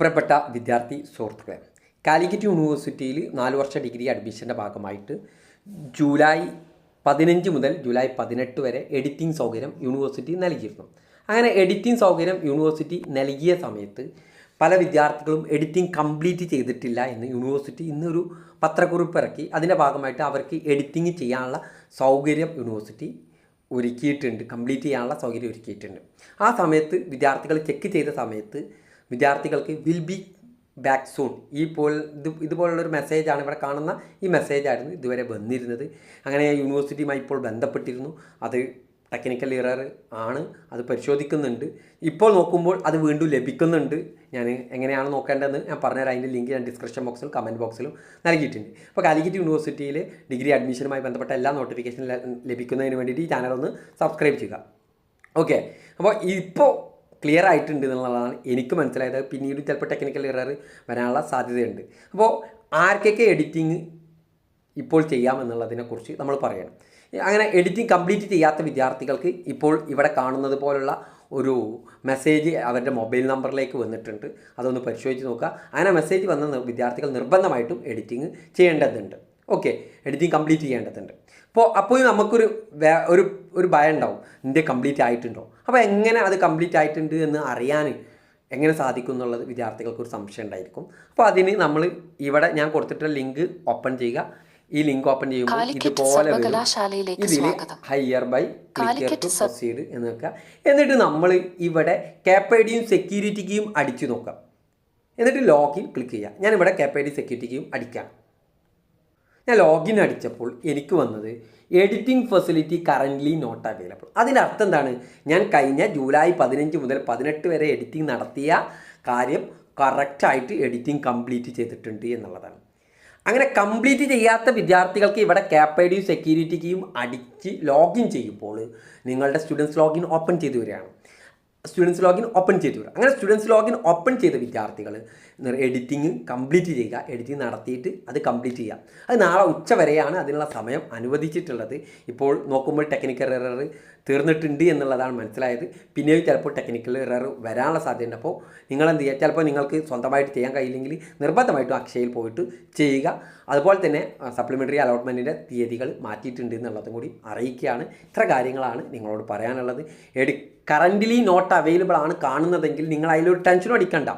പ്രിയപ്പെട്ട വിദ്യാർത്ഥി സുഹൃത്തുക്കളെ കാലിക്കറ്റ് യൂണിവേഴ്സിറ്റിയിൽ നാല് വർഷ ഡിഗ്രി അഡ്മിഷന്റെ ഭാഗമായിട്ട് ജൂലൈ പതിനഞ്ച് മുതൽ ജൂലൈ പതിനെട്ട് വരെ എഡിറ്റിംഗ് സൗകര്യം യൂണിവേഴ്സിറ്റി നൽകിയിരുന്നു. അങ്ങനെ എഡിറ്റിംഗ് സൗകര്യം യൂണിവേഴ്സിറ്റി നൽകിയ സമയത്ത് പല വിദ്യാർത്ഥികളും എഡിറ്റിംഗ് കംപ്ലീറ്റ് ചെയ്തിട്ടില്ല എന്ന് യൂണിവേഴ്സിറ്റി ഇന്നൊരു പത്രക്കുറിപ്പ് ഇറക്കി. അതിന്റെ ഭാഗമായിട്ട് അവർക്ക് എഡിറ്റിംഗ് ചെയ്യാനുള്ള സൗകര്യം യൂണിവേഴ്സിറ്റി ഒരുക്കിയിട്ടുണ്ട് കംപ്ലീറ്റ് ചെയ്യാനുള്ള സൗകര്യം ഒരുക്കിയിട്ടുണ്ട്. ആ സമയത്ത് വിദ്യാർത്ഥികൾ ചെക്ക് ചെയ്ത സമയത്ത് വിദ്യാർത്ഥികൾക്ക് വിൽ ബി ബാക്ക് സൂൺ ഈ പോൽ ഇത് ഇതുപോലുള്ളൊരു മെസ്സേജാണ് ഇവിടെ കാണുന്ന ഈ മെസ്സേജായിരുന്നു ഇതുവരെ വന്നിരുന്നത്. അങ്ങനെ യൂണിവേഴ്സിറ്റിയുമായി ഇപ്പോൾ ബന്ധപ്പെട്ടിരുന്നു. അത് ടെക്നിക്കൽ ഇറർ ആണ്. അത് പരിശോധിക്കുന്നുണ്ട്. ഇപ്പോൾ നോക്കുമ്പോൾ അത് വീണ്ടും ലഭിക്കുന്നുണ്ട്. ഞാൻ എങ്ങനെയാണ് നോക്കേണ്ടതെന്ന് ഞാൻ പറഞ്ഞുതരാം. അതിന്റെ ലിങ്ക് ഞാൻ ഡിസ്ക്രിപ്ഷൻ ബോക്സിലും കമന്റ് ബോക്സിലും നൽകിയിട്ടുണ്ട്. അപ്പോൾ കാലിക്കറ്റ് യൂണിവേഴ്സിറ്റിയിൽ ഡിഗ്രി അഡ്മിഷനുമായി ബന്ധപ്പെട്ട എല്ലാ നോട്ടിഫിക്കേഷൻ ലഭിക്കുന്നതിന് വേണ്ടിയിട്ട് ഈ ചാനൽ ഒന്ന് സബ്സ്ക്രൈബ് ചെയ്യുക. ഓക്കെ അപ്പോൾ ഇപ്പോൾ ക്ലിയർ ആയിട്ടുണ്ട് എന്നുള്ളതാണ് എനിക്ക് മനസ്സിലായത്. പിന്നീട് ചിലപ്പോൾ ടെക്നിക്കൽ എറർ വരാനുള്ള സാധ്യതയുണ്ട്. അപ്പോൾ ആർക്കൊക്കെ എഡിറ്റിംഗ് ഇപ്പോൾ ചെയ്യാം എന്നുള്ളതിനെക്കുറിച്ച് നമ്മൾ പറയണം. അങ്ങനെ എഡിറ്റിംഗ് കംപ്ലീറ്റ് ചെയ്യാത്ത വിദ്യാർത്ഥികൾക്ക് ഇപ്പോൾ ഇവിടെ കാണുന്നത് പോലുള്ള ഒരു മെസ്സേജ് അവരുടെ മൊബൈൽ നമ്പറിലേക്ക് വന്നിട്ടുണ്ട്. അതൊന്ന് പരിശോധിച്ച് നോക്കുക. അങ്ങനെ മെസ്സേജ് വന്ന വിദ്യാർത്ഥികൾ നിർബന്ധമായിട്ടും എഡിറ്റിംഗ് ചെയ്യേണ്ടതുണ്ട്. ഓക്കെ എഡിറ്റിംഗ് കംപ്ലീറ്റ് ചെയ്യേണ്ടതുണ്ട്. അപ്പോൾ അപ്പോൾ നമുക്കൊരു വേ- ഒരു ഒരു ഭയം ഉണ്ടാവും. ഇന്ത്യ കംപ്ലീറ്റ് ആയിട്ടുണ്ടോ? അപ്പോൾ എങ്ങനെ അത് കംപ്ലീറ്റ് ആയിട്ടുണ്ട് എന്ന് അറിയാൻ എങ്ങനെ സാധിക്കും എന്നുള്ളത് വിദ്യാർത്ഥികൾക്ക് ഒരു സംശയം ഉണ്ടായിരിക്കും. അപ്പോൾ അതിന് നമ്മൾ ഇവിടെ ഞാൻ കൊടുത്തിട്ടുള്ള ലിങ്ക് ഓപ്പൺ ചെയ്യുക. ഈ ലിങ്ക് ഓപ്പൺ ചെയ്യുമ്പോൾ ഇതുപോലെ ഇതിൽ. Here by click here to proceed എന്ന് വെക്കുക. എന്നിട്ട് നമ്മൾ ഇവിടെ കാപ്പൈഡിയും സെക്യൂരിറ്റിക്കും അടിച്ചു നോക്കാം എന്നിട്ട് ലോഗിൻ ക്ലിക്ക് ചെയ്യുക. ഞാനിവിടെ കാപ്പൈഡി സെക്യൂരിറ്റിക്കും അടിക്കാം. ഞാൻ ലോഗിൻ അടിച്ചപ്പോൾ എനിക്ക് വന്നത് editing facility currently not available അതിന്റെ അർത്ഥം എന്താണ്? ഞാൻ കഴിഞ്ഞ ജൂലൈ പതിനഞ്ച് മുതൽ പതിനെട്ട് വരെ എഡിറ്റിംഗ് നടത്തിയ കാര്യം കറക്റ്റായിട്ട് എഡിറ്റിംഗ് കംപ്ലീറ്റ് ചെയ്തിട്ടുണ്ട് എന്നുള്ളതാണ്. അങ്ങനെ കംപ്ലീറ്റ് ചെയ്യാത്ത വിദ്യാർത്ഥികൾക്ക് ഇവിടെ കാപ്പൈഡിയും സെക്യൂരിറ്റിക്കും അടിച്ച് ലോഗിൻ ചെയ്യുമ്പോൾ നിങ്ങളുടെ സ്റ്റുഡൻസ് ലോഗിൻ ഓപ്പൺ ചെയ്തു വരികയാണ്. സ്റ്റുഡൻസ് ലോഗിൻ ഓപ്പൺ ചെയ്തു വരും അങ്ങനെ സ്റ്റുഡൻസ് ലോഗിൻ ഓപ്പൺ ചെയ്ത വിദ്യാർത്ഥികൾ എഡിറ്റിംഗ് കംപ്ലീറ്റ് ചെയ്യുക. എഡിറ്റിംഗ് നടത്തിയിട്ട് അത് കംപ്ലീറ്റ് ചെയ്യുക. അത് നാളെ ഉച്ച വരെയാണ് അതിനുള്ള സമയം അനുവദിച്ചിട്ടുള്ളത്. ഇപ്പോൾ നോക്കുമ്പോൾ ടെക്നിക്കൽ എറർ തീർന്നിട്ടുണ്ട് എന്നുള്ളതാണ് മനസ്സിലായത്. പിന്നെയും ചിലപ്പോൾ ടെക്നിക്കൽ എറർ വരാനുള്ള സാധ്യതയുണ്ട്. അപ്പോൾ നിങ്ങൾ എന്ത് ചെയ്യുക ചിലപ്പോൾ നിങ്ങൾക്ക് സ്വന്തമായിട്ട് ചെയ്യാൻ കഴിയില്ലെങ്കിൽ നിർബന്ധമായിട്ടും അക്ഷയയിൽ പോയിട്ട് ചെയ്യുക. അതുപോലെ തന്നെ സപ്ലിമെന്ററി അലോട്ട്മെന്റിന്റെ തീയതികൾ മാറ്റിയിട്ടുണ്ട് എന്നുള്ളതും കൂടി അറിയിക്കുകയാണ്. ഇത്ര കാര്യങ്ങളാണ് നിങ്ങളോട് പറയാനുള്ളത്. എഡി കറന്റ്ലി നോട്ട് അവൈലബിൾ ആണ് കാണുന്നതെങ്കിൽ നിങ്ങൾ അതിലൊരു ടെൻഷനും അടിക്കണ്ട.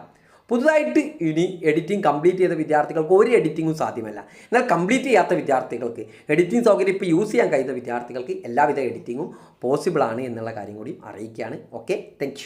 പുതുതായിട്ട് ഇനി എഡിറ്റിംഗ് കംപ്ലീറ്റ് ചെയ്ത വിദ്യാർത്ഥികൾക്ക് ഒരു എഡിറ്റിങ്ങും സാധ്യമല്ല. എന്നാൽ കംപ്ലീറ്റ് ചെയ്യാത്ത വിദ്യാർത്ഥികൾക്ക് എഡിറ്റിംഗ് സൗകര്യം ഇപ്പോൾ യൂസ് ചെയ്യാൻ കഴിയുന്ന വിദ്യാർത്ഥികൾക്ക് എല്ലാവിധ എഡിറ്റിങ്ങും പോസിബിൾ ആണ് എന്നുള്ള കാര്യം കൂടി അറിയിക്കുകയാണ്. Okay thank